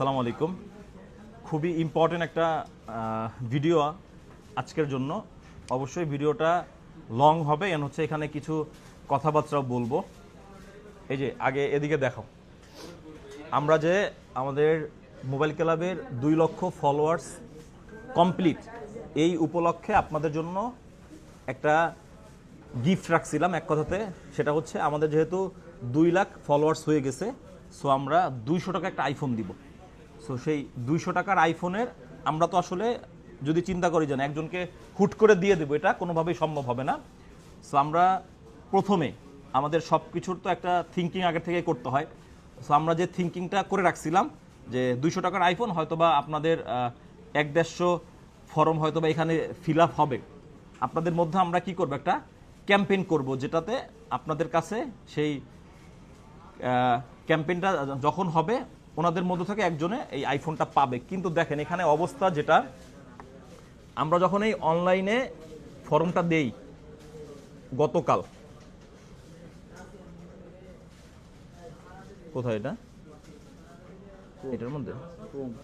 আসসালামু আলাইকুম। খুবই ইম্পর্টেন্ট একটা ভিডিও আজকের জন্য। অবশ্যই ভিডিওটা লং হবে এন হচ্ছে এখানে কিছু কথাবার্তাও বলব। এই যে, আগে এদিকে দেখো। আমরা যে আমাদের মোবাইল ক্লাবের দুই লক্ষ ফলোয়ার্স কমপ্লিট এই উপলক্ষে আপনাদের জন্য একটা গিফট রাখছিলাম এক কথাতে। সেটা হচ্ছে আমাদের যেহেতু দুই লাখ ফলোয়ার্স হয়ে গেছে সো আমরা দুইশো টাকা একটা আইফোন দিব। সো সেই দুইশো টাকার আইফোনের আমরা তো আসলে যদি চিন্তা করি যেন একজনকে হুট করে দিয়ে দেবো, এটা কোনোভাবেই সম্ভব হবে না। সো আমরা প্রথমে আমাদের সব কিছুর তো একটা থিঙ্কিং আগে থেকে করতে হয়। সো আমরা যে থিঙ্কিংটা করে রাখছিলাম যে দুইশো টাকার আইফোন হয়তো বা আপনাদের এক দেড়শো ফর্ম হয়তো বা এখানে ফিল আপ হবে। আপনাদের মধ্যে আমরা কি করব, একটা ক্যাম্পেইন করব, যেটাতে আপনাদের কাছে সেই ক্যাম্পেইনটা যখন হবে ওনাদের মধ্যে থেকে একজনে এই আইফোনটা পাবে। কিন্তু দেখেন এখানে অবস্থা যেটা আমরা যখন এই অনলাইনে ফর্মটা দেই গতকাল কোথায় এটা? এটার মধ্যে?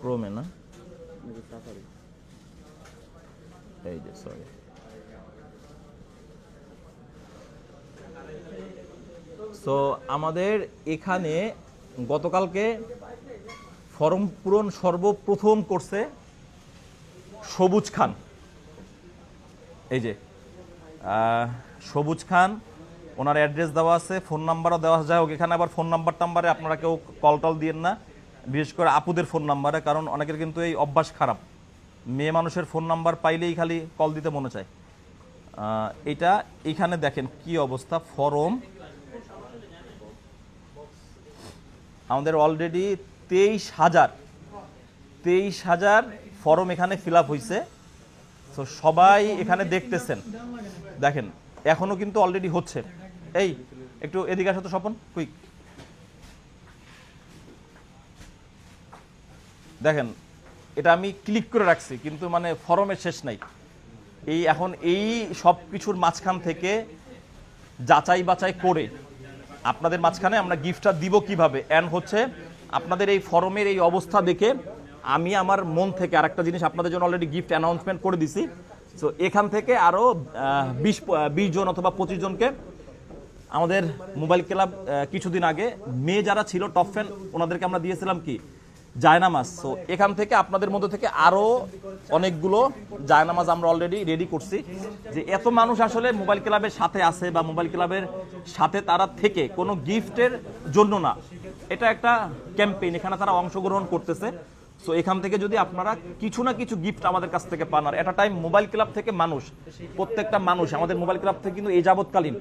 ক্রোমে না? এই যে সরি সো আমাদের এখানে গতকালকে ফর্ম পূরণ সর্বপ্রথম করছে সবুজ খান। এই যে সবুজ খান, ওনার অ্যাড্রেস দেওয়া আছে, ফোন নাম্বারও দেওয়া যায় হোক, এখানে আবার ফোন নাম্বার টাম্বারে আপনারা কেউ কল টল দিয়েন না। বিশেষ করে আপুদের ফোন নাম্বারে, কারণ অনেকের কিন্তু এই অভ্যাস খারাপ। মেয়ে মানুষের ফোন নাম্বার পাইলেই খালি কল দিতে মনে চায়। এটা এখানে দেখেন কি অবস্থা, ফরম। আমাদের অলরেডি তেইশ হাজার তেইশ হাজার ফর্ম এখানে ফিল আপ হয়েছে তো সবাই এখানে দেখতেছেন। দেখেন, এখনও কিন্তু অলরেডি হচ্ছে। এই, একটু এদিকে আসো তো স্বপন কুইক দেখেন, এটা আমি ক্লিক করে রাখছি, কিন্তু মানে ফরমের শেষ নাই। এই এখন এই সব কিছুর মাঝখান থেকে যাচাই বাছাই করে আপনাদের মাঝখানে আমরা গিফটটা দিব কীভাবে? অ্যান্ড হচ্ছে আপনাদের এই ফরমের এই অবস্থা দেখে আমি আমার মন থেকে আরেকটা জিনিস আপনাদের জন্য অলরেডি গিফট অ্যানাউন্সমেন্ট করে দিছি। সো এখান থেকে আরও বিশ বিশ জন অথবা পঁচিশ জনকে আমাদের মোবাইল ক্লাব কিছুদিন আগে মেয়ে যারা ছিল টপ ফ্যান ওনাদেরকে আমরা দিয়েছিলাম কি? জায়নামাজ। সো এখান থেকে আপনাদের মধ্যে থেকে আরও অনেকগুলো জায়নামাজ আমরা অলরেডি রেডি করছি। যে এত মানুষ আসলে মোবাইল ক্লাবের সাথে আছে বা মোবাইল ক্লাবের সাথে তারা থেকে কোনো গিফটের জন্য না। এটা একটা ক্যাম্পেইন, এখানে তারা অংশগ্রহণ করতেছে। সো এখান থেকে যদি আপনারা কিছু না কিছু গিফট আমাদের কাছ থেকে পান, আর এটা টাইম মোবাইল ক্লাব থেকে মানুষ, প্রত্যেকটা মানুষ, আমাদের মোবাইল ক্লাব থেকে কিন্তু এই যাবৎকালীন,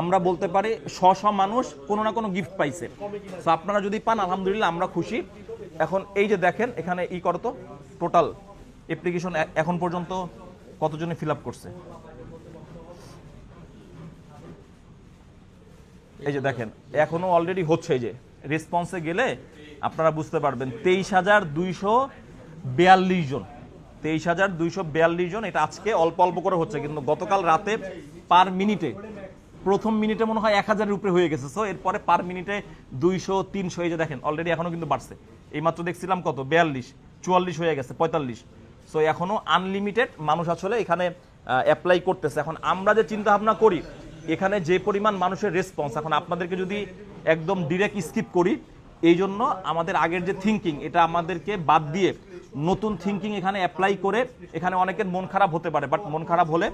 আমরা বলতে পারি শ শ মানুষ কোনো না কোনো গিফট পাইছে। সো আপনারা যদি পান, আলহামদুলিল্লাহ আমরা খুশি। এখন এই যে দেখেন, এখানে ই করতো টোটাল অ্যাপ্লিকেশন এখন পর্যন্ত কতজনে ফিল আপ করছে? এই যে দেখেন, এখনও অলরেডি হচ্ছে এই যে। রেসপন্সে গেলে আপনারা বুঝতে পারবেন, তেইশ হাজার দুইশো বিয়াল্লিশ জন। তেইশ হাজার দুইশো বিয়াল্লিশ জন, এটা আজকে অল্প অল্প করে হচ্ছে, কিন্তু গতকাল রাতে পার মিনিটে, প্রথম মিনিটে মনে হয় এক হাজারের উপরে হয়ে গেছে। সো এরপরে পার মিনিটে দুইশো তিনশো, এই যে দেখেন অলরেডি এখনও কিন্তু বাড়ছে। এইমাত্র দেখছিলাম কত? বিয়াল্লিশ, চুয়াল্লিশ হয়ে গেছে, পঁয়তাল্লিশ। সো এখনও আনলিমিটেড মানুষ আসলে এখানে অ্যাপ্লাই করতেছে। এখন আমরা যে চিন্তা ভাবনা করি এখানে যে পরিমাণ মানুষের রেসপন্স এখন আপনাদেরকে যদি একদম ডিরেক্ট স্কিপ করি, এই জন্য আমাদের আগের যে থিঙ্কিং এটা আমাদেরকে বাদ দিয়ে নতুন থিঙ্কিং এখানে অ্যাপ্লাই করে এখানে অনেকের মন খারাপ হতে পারে বাট মন খারাপ হলে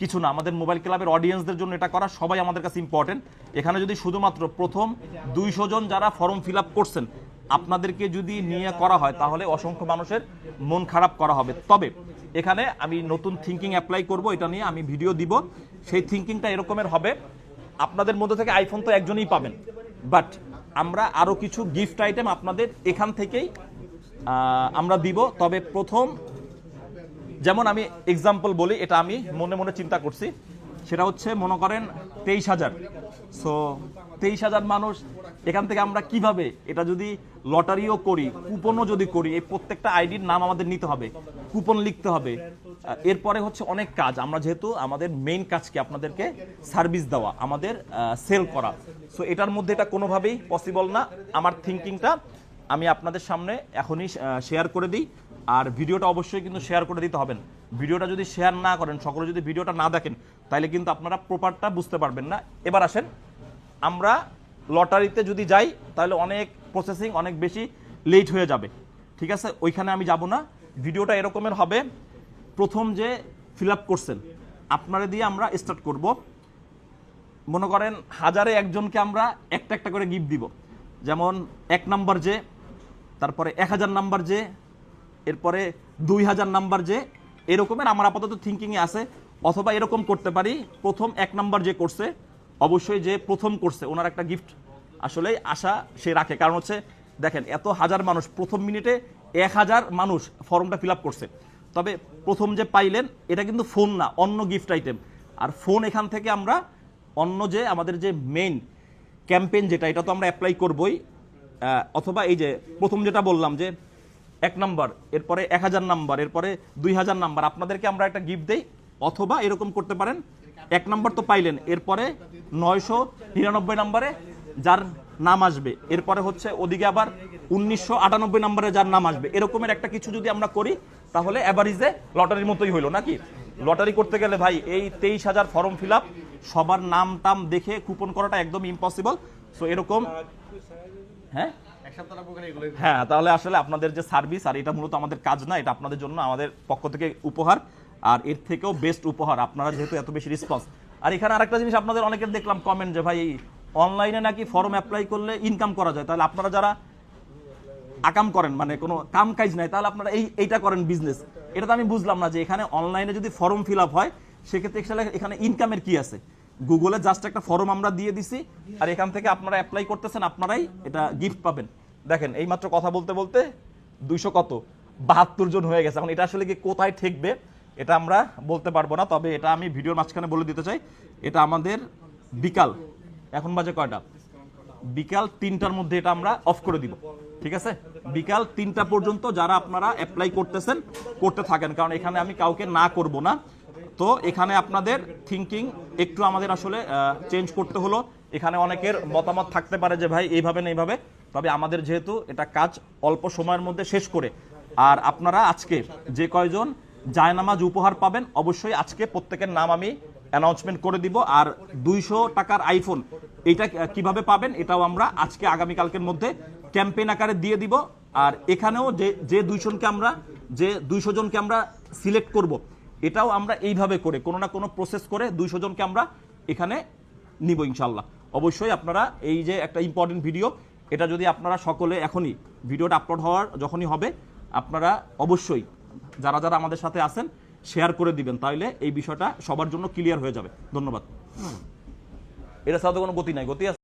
কিছু না। আমাদের মোবাইল ক্লাবের অডিয়েন্সদের জন্য এটা করা সবাই আমাদের কাছে ইম্পর্টেন্ট এখানে যদি শুধুমাত্র প্রথম দুইশো জন যারা ফর্ম ফিল আপ করছেন আপনাদেরকে যদি নিয়ে করা হয়, তাহলে অসংখ্য মানুষের মন খারাপ করা হবে। তবে এখানে আমি নতুন থিঙ্কিং অ্যাপ্লাই করব, এটা নিয়ে আমি ভিডিও দিব। সেই থিঙ্কিংটা এরকমের হবে। আপনাদের মধ্যে থেকে আইফোন তো একজনই পাবেন। বাট আমরা আরও কিছু গিফট আইটেম আপনাদের এখান থেকেই আমরা দিব। তবে প্রথম, যেমন আমি এক্সাম্পল বলি, এটা আমি মনে মনে চিন্তা করছি। সেটা হচ্ছে, মনে করেন, তেইশ হাজার। সো তেইশ হাজার মানুষ এখান থেকে আমরা কীভাবে এটা যদি লটারিও করি, কুপনও যদি করি, এই প্রত্যেকটা আইডির নাম আমাদের নিতে হবে, কুপন লিখতে হবে। এরপরে হচ্ছে অনেক কাজ। আমরা যেহেতু আমাদের মেইন কাজ কি আপনাদেরকে সার্ভিস দেওয়া, আমাদের সেল করা। সো এটার মধ্যে এটা কোনোভাবেই পসিবল না। আমার থিঙ্কিংটা আমি আপনাদের সামনে এখনই শেয়ার করে দিই। আর ভিডিওটা অবশ্যই কিন্তু শেয়ার করে দিতে হবেন ভিডিওটা যদি শেয়ার না করেন, সকলে যদি ভিডিওটা না দেখেন, তাহলে কিন্তু আপনারা প্রপারটা বুঝতে পারবেন না। এবার আসেন, আমরা লটারিতে যদি যাই, তাহলে অনেক প্রসেসিং অনেক বেশি লেট হয়ে যাবে। ঠিক আছে? ওইখানে আমি যাব না। ভিডিওটা এরকমের হবে। প্রথম যে ফিল আপ করছেন, আপনারা দিয়ে আমরা স্টার্ট করব। মনে করেন হাজারে একজনকে আমরা একটা একটা করে গিফট দিব। যেমন এক নাম্বার যে, তারপরে এক হাজার নাম্বার যে, এরপরে দুই হাজার নাম্বার যে, এরকমের আমার আপাতত থিঙ্কিংয়ে আছে। অথবা এরকম করতে পারি। প্রথম এক নাম্বার যে করছে অবশ্যই যে প্রথম করছে, ওনার একটা গিফট আসলেই আশা সে রাখে। কারণ হচ্ছে, দেখেন, এত হাজার মানুষ, প্রথম মিনিটে এক হাজার মানুষ ফর্মটা ফিল করছে। তবে প্রথম যে পাইলেন, এটা কিন্তু ফোন না, অন্য গিফট আইটেম আর ফোন এখান থেকে আমরা অন্য যে আমাদের যে মেইন ক্যাম্পেইন যেটা, এটা তো আমরা অ্যাপ্লাই করবই। অথবা এই যে প্রথম যেটা বললাম যে এক নাম্বার এরপরে এক হাজার নাম্বার এরপরে দুই হাজার নাম্বার আপনাদেরকে আমরা একটা গিফট দেই। অথবা এরকম করতে পারেন এক নাম্বার তো পাইলেন, এরপরে নয়শো নিরানব্বই নাম্বারে যার নাম আসবে, এরপরে হচ্ছে ওদিকে আবার উনিশশো আটানব্বই নম্বরে যার নাম আসবে, এরকমের একটা কিছু যদি আমরা করি, তাহলে অ্যাভারেজে লটারির মতোই হইল, নাকি? লটারি করতে গেলে ভাই, এই তেইশ হাজার ফর্ম ফিল সবার নাম টাম দেখে কুপন করাটা একদম ইম্পসিবল সো এরকম হ্যাঁ? হ্যাঁ তাহলে আসলে আপনাদের যে সার্ভিস আর এটা মূলত আমাদের কাজ না, এটা আপনাদের জন্য আমাদের পক্ষ থেকে উপহার। আর এর থেকেও বেস্ট উপহার। আপনারা যেহেতু এত বেশি রেসপন্স আর এখানে আরেকটা জিনিস আপনাদের অনেকের দেখলাম কমেন্ট যে, ভাই অনলাইনে নাকি ফর্ম অ্যাপ্লাই করলে ইনকাম করা যায়? তাহলে আপনারা যারা আকাম করেন মানে কোনো কাম কাজ নাই, তাহলে আপনারা এই, এইটা করেন বিজনেস এটা তো আমি বুঝলাম না যে, এখানে অনলাইনে যদি ফর্ম ফিল আপ হয়, সেক্ষেত্রে এখানে- ইনকামের কি আছে? গুগলে জাস্ট একটা ফর্ম আমরা দিয়ে দিছি, আর এখান থেকে আপনারা অ্যাপ্লাই করতেছেন, আপনারাই এটা গিফট পাবেন। দেখেন এই মাত্র কথা বলতে বলতে দুইশো কত? বাহাত্তর জন হয়ে গেছে। এখন এটা আসলে কি কোথায় ঠেকবে? এটা আমরা বলতে পারব না, তবে এটা আমি ভিডিওর মাঝখানে বলে দিতে চাই। এটা আমাদের বিকাল। এখন বাজে কয়টা? বিকাল তিনটার মধ্যে এটা আমরা অফ করে দিব। ঠিক আছে? বিকাল তিনটা পর্যন্ত যারা আপনারা অ্যাপ্লাই করতেছেন, করতে থাকেন, কারণ এখানে আমি কাউকে না করব না। তো এখানে আপনাদের থিঙ্কিং একটু আমাদের আসলে চেঞ্জ করতে হলো। এখানে অনেকের মতামত থাকতে পারে যে, ভাই, এইভাবে না এইভাবে। তবে আমাদের যেহেতু এটা কাজ অল্প সময়ের মধ্যে শেষ করে। আর আপনারা আজকে যে কয়জন জায়নামাজ উপহার পাবেন। অবশ্যই আজকে প্রত্যেকের নাম আমি অ্যানাউন্সমেন্ট করে দিব। আর দুইশো টাকার আইফোন এটা কীভাবে পাবেন এটাও আমরা আজকে আগামীকালকের মধ্যে ক্যাম্পেইন আকারে দিয়ে দিব। আর এখানেও যে যে দুইশনকে আমরা, যে দুইশো জনকে আমরা সিলেক্ট করব, এটাও আমরা এইভাবে করে, কোনো না কোনো প্রসেস করে দুইশো জনকে আমরা এখানে নিব ইনশাল্লাহ অবশ্যই আপনারা এই যে একটা ইম্পর্টেন্ট ভিডিও এটা যদি আপনারা সকলে এখনই ভিডিওটা আপলোড হওয়ার যখনই হবে, আপনারা অবশ্যই যারা যারা আমাদের সাথে আছেন শেয়ার করে দিবেন। তাহলে এই বিষয়টা সবার জন্য ক্লিয়ার হয়ে যাবে। ধন্যবাদ। এটা তো কোনো গতি নাই। গতি আছে।